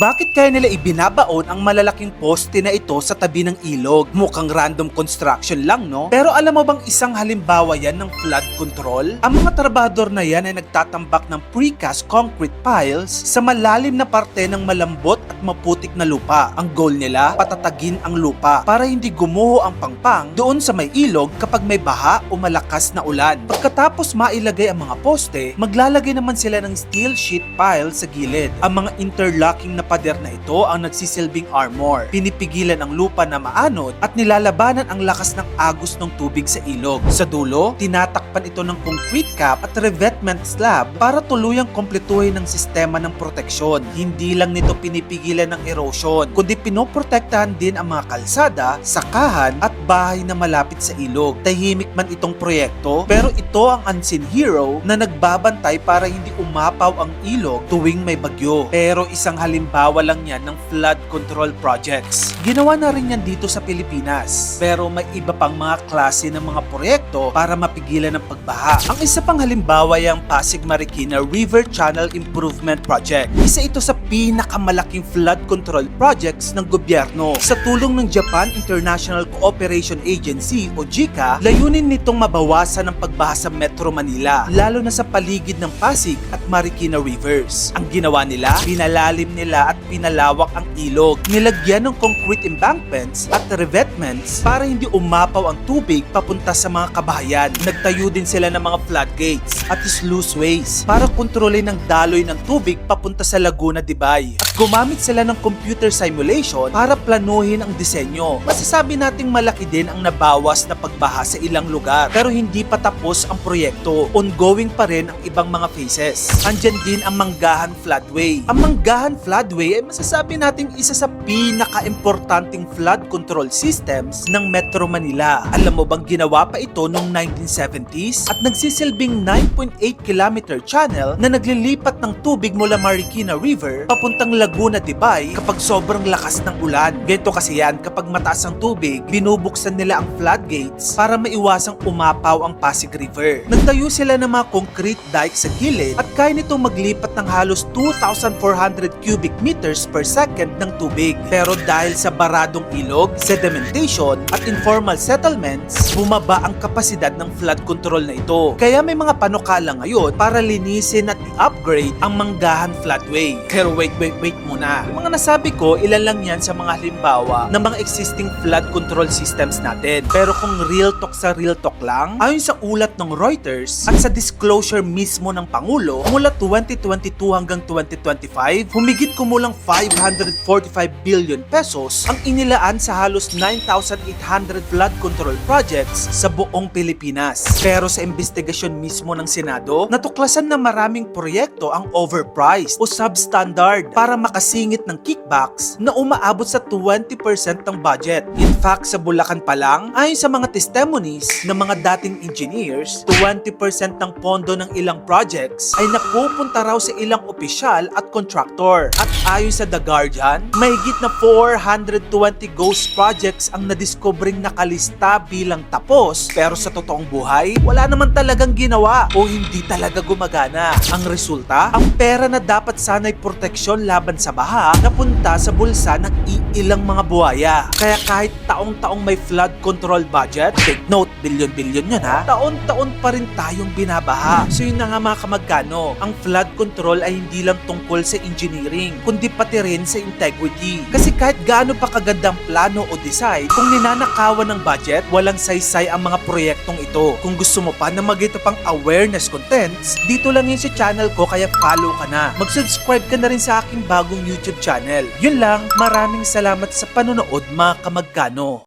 bakit kaya nila ibinabaon ang malalaking poste na ito sa tabi ng ilog? Mukhang random construction lang, no? Pero alam mo bang isang halimbawa yan ng flood control? Ang mga trabahador na yan ay nagtatambak ng precast concrete piles sa malalim na parte ng malambot at maputik na lupa. Ang goal nila, patatagin ang lupa para hindi gumuho ang pangpang doon sa may ilog kapag may baha o malakas na ulan. Pagkatapos mailagay ang mga poste, maglalagay naman sila ng steel sheet pile sa gilid. Ang mga interlocking na pader na ito ang nagsisilbing armor. Pinipigilan ang lupa na maanod at nilalabanan ang lakas ng agos ng tubig sa ilog. Sa dulo, tinatakpan ito ng concrete cap at revetment slab para tuluyang kompletuhin ng sistema ng proteksyon. Hindi lang nito pinipigilan ng erosion, kundi pinoprotektahan din ang mga kalsada, sakahan at bahay na malapit sa ilog. Tahimik man itong proyekto, pero ito ang unseen hero na nagbabantay para hindi umapaw ang ilog tuwing may bagyo. Pero isang halimbawa lang yan ng flood control projects. Ginawa na rin yan dito sa Pilipinas. Pero may iba pang mga klase ng mga proyekto para mapigilan ang pagbaha. Ang isa pang halimbawa ay ang Pasig Marikina River Channel Improvement Project. Isa ito sa pinakamalaking flood control projects ng gobyerno. Sa tulong ng Japan International Cooperation Agency o JICA, layunin nitong mabawasan ang pagbaha sa Metro Manila, lalo na sa paligid ng Pasig at Marikina Rivers. Ang ginawa nila, pinalalim nila at pinalawak ang ilog. Nilagyan ng concrete embankments at revetments para hindi umapaw ang tubig papunta sa mga kabahayan. Nagtayo din sila ng mga floodgates at sluiceways para kontrolin ang daloy ng tubig papunta sa Laguna de Bay. At gumamit sila ng computer simulation para planuhin ang disenyo. Masasabi nating malaki din ang nabawas na pagbaha sa ilang lugar pero hindi pa tapos ang proyekto. Ongoing pa rin ang ibang mga phases. Andyan din ang Manggahan Floodway. Ang Manggahan Floodway ay masasabi nating isa sa pinaka-importanting flood control systems ng Metro Manila. Alam mo bang ginawa pa ito noong 1970s at nagsisilbing 9.8 kilometer channel na naglilipat ng tubig mula Marikina River papuntang Laguna de Bay kapag sobrang lakas ng ulan. Ganito kasi yan kapag mataas ang tubig, binubuksan nila ang floodgates para maiwasang umapaw ang Pasig River. Nagtayo sila ng mga concrete dike sa gilid at kaya nitong maglipat ng halos 2,400 cubic meters per second ng tubig. Pero dahil sa baradong ilog, sedimentation at informal settlements, bumaba ang kapasidad ng flood control na ito. Kaya may mga panukala ngayon para linisin at i-upgrade ang Manggahan Floodway. Pero wait, wait, wait muna. Yung mga nasabi ko, ilan lang yan sa mga halimbawa ng mga existing flood control systems natin. Pero kung real talk sa real talk lang, ayon sa ulat ng Reuters at sa disclosure mismo ng Pangulo, mula 2022 hanggang 2025, humigit kumulang 545 billion pesos ang inilaan sa halos 9,800 flood control projects sa buong Pilipinas. Pero sa investigasyon mismo ng Senado, natuklasan na maraming proyekto ang overpriced o substandard para makasingit ng kickbacks na umaabot sa 20% ng budget. In fact, sa Bulacan pa lang, ayon sa mga testimonies ng mga dating engineers, 20% ng pondo ng ilang projects ay napupunta raw sa ilang opisyal at contractor. At ayon sa The Guardian, mahigit na 420 ghost projects ang nadiskobring nakalista bilang tapos pero sa totoong buhay, wala naman talagang ginawa o hindi talaga gumagana. Ang resulta, ang pera na dapat sana'y proteksyon laban sa baha napunta sa bulsa ng iilang mga buhaya. Kaya kahit taong-taong may flood control budget, take note, bilyon-bilyon yun ha, taon-taon pa rin tayong binabaha. So yun na nga mga kamagkano, ang flood control ay hindi lang tungkol sa engineering, kundi pati rin sa integrity. Kasi kahit gaano pa kagandang plano o design, kung ninanakawan ng budget, walang saysay ang mga proyektong ito. Kung gusto mo pa na magito pang awareness contents, dito lang yun sa channel ko kaya follow ka na. Mag-subscribe ka na rin sa aking bagong YouTube channel. Yun lang, maraming salamat sa panonood mga kamagkano.